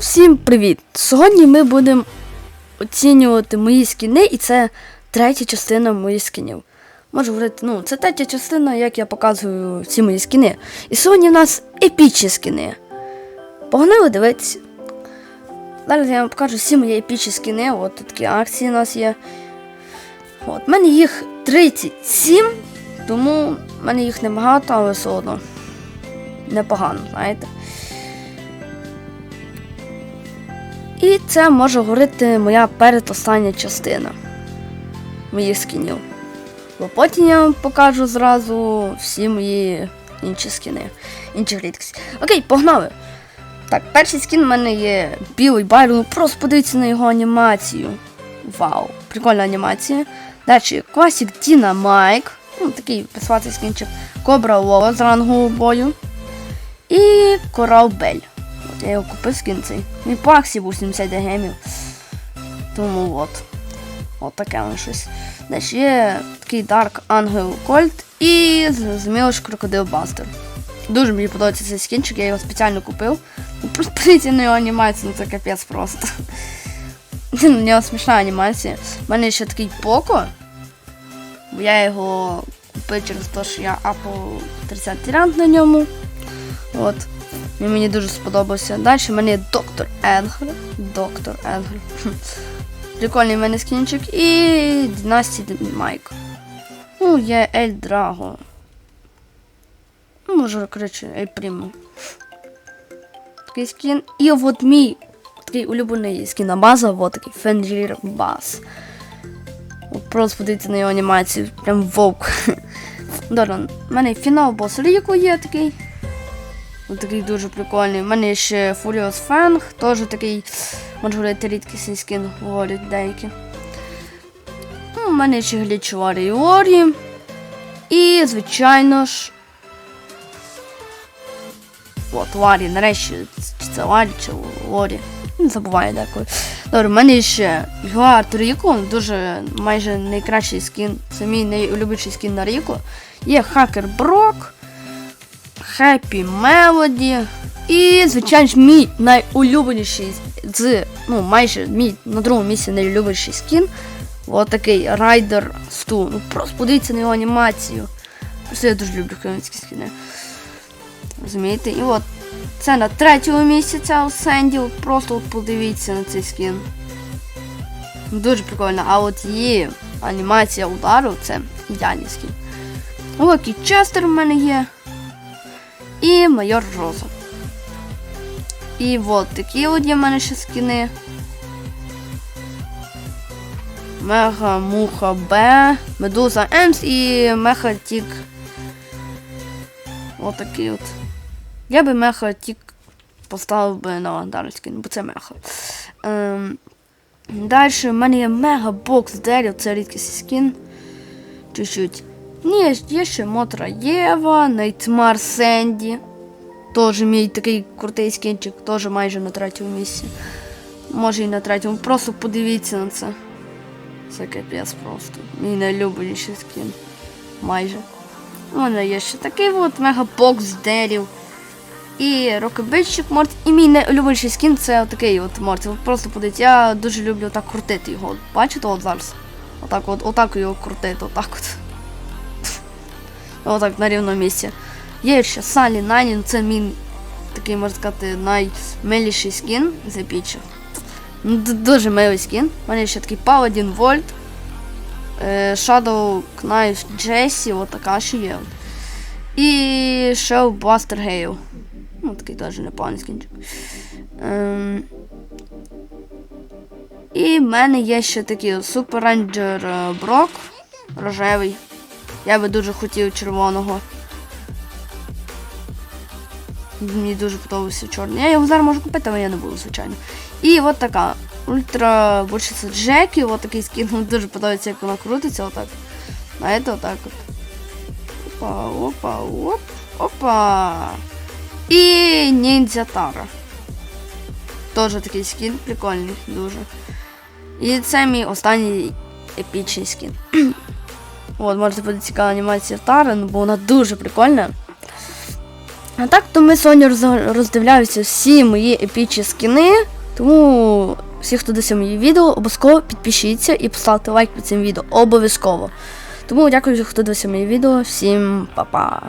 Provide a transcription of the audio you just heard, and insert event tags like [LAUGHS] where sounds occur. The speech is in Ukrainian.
Всім привіт! Сьогодні ми будемо оцінювати мої скіни, і це третя частина моїх скінів. Можу говорити, ну, це третя частина, як я показую всі мої скіни. І сьогодні в нас епічні скіни. Погнали дивитися. Зараз я вам покажу всі мої епічні скіни. От такі акції у нас є. От, в мене їх 37, тому в мене їх небагато, але все одно непогано, знаєте. І це може говорити моя передостання частина моїх скінів. Бо потім я вам покажу зразу всі мої інші скіни, інші рідкості. Окей, погнали! Так, перший скін в мене є білий Байрон. Ну, Просто подивіться на його анімацію. Вау, прикольна анімація. Далі класік Діна Майк. Ну, такий писати скінчик. Кобра Лова з рангу бою. І Корал Бель. Я його купив скін цей. Мій паксі був 70 гемів. Тому от. От таке воно щось. Далі є такий Dark Angel Colt і зрозуміло ж Крокодил Бастер. Дуже мені подобається цей скінчик, я його спеціально купив. Ну, Просто [LAUGHS] подивіться на його анімацію, ну це капець просто. [LAUGHS] У нього смішна анімація. У мене ще такий Поко. Бо я його купив через те, що я апав 30 ранг на ньому. От. Він мені дуже сподобався. Далі в мене є доктор Енгер. Доктор Енгер. Прикольний в мене скінчик. І Династій Майк. Ну, є Ель Драго. Ну, може, коротше, Ель Прімо. Такий скін. І от мій такий улюблений скін база, от такий Фенрір Бас. Просто подивіться на його анімацію, прям вовк. [LAUGHS] Добре, в мене фінал бос Ріко є такий. Ось такий дуже прикольний. У мене ще Furious Fang, теж такий, можна говорити, рідкісний скін говорять деякі. Ну, У мене ще глічова Ріорі. І, звичайно ж. От, Ларі, нарешті, чи це Ларі, чи Лорі. Не забуваю деколи. Добре, в мене ще Гуард Ріко, дуже майже найкращий скін. Це мій найулюбленіший скін на Ріко. Є Хакер Брок. Happy Melody. І, звичайно ж, мій найулюбленіший з, ну, майже мій на другому місці найулюбленіший скін. Ось такий Rider 100. Ну просто подивіться на його анімацію. Просто я дуже люблю хромінські скіни. Розумієте? І от це на третьому місці ця Сенді. Просто подивіться на цей скін. Дуже прикольно. А от її анімація удару це ідеальний скін. Локі Честер в мене є і майор Роза. І от такі от є в мене ще скіни. Мега Муха Б, Медуза Емс і Меха Тік. От от. Я би Меха Тік поставив би на даний скін, бо це меха. Ем, Далі в мене є Мега Бокс Дерів, це рідкісний скін. Чуть-чуть. Ні, є ще Мотра Єва, Найтмар Сенді. Теж мій такий крутий скінчик, теж майже на третьому місці. Може і на третьому. Просто подивіться на це. Це капець просто. Мій найлюбленіший скін. Майже. У мене є ще такий от мегабокс дерів. І рокобиччик Морт. І мій найулюбленіший скін це отакий от Морт. Просто подивіться, я дуже люблю так крутити його. Бачите от зараз? Отак от, отак його крутити, отак от. Отак на рівному місці. Є ще Салі Нанін, це мій такий, можна сказати, наймиліший скін з епічів. Ну, Дуже милий скін. У мене ще такий Паладін Вольт. е, Shadow Knife Джесі, от така ще є. І Shell Buster Gale. Ну, такий теж непоганий скінчик. Ем, і в мене є ще такий Super Ranger е, Брок рожевий. Я би дуже хотів червоного. Мені дуже подобався чорний. Я його зараз можу купити, але я не буду, звичайно. І от така ультра бочиця Джекі, от такий скін, мені дуже подобається, як вона крутиться, отак. Знаєте, отак от. Опа, опа, оп, опа. І ніндзя Тара. Теж такий скін, прикольний, дуже. І це мій останній епічний скін. От, може буде цікава анімація Тари, ну, бо вона дуже прикольна. А так, то ми сьогодні роз- роздивляємося всі мої епічні скіни. Тому всі, хто дивився мої відео, обов'язково підпишіться і поставте лайк під цим відео. Обов'язково. Тому дякую, хто дивився мої відео. Всім па-па.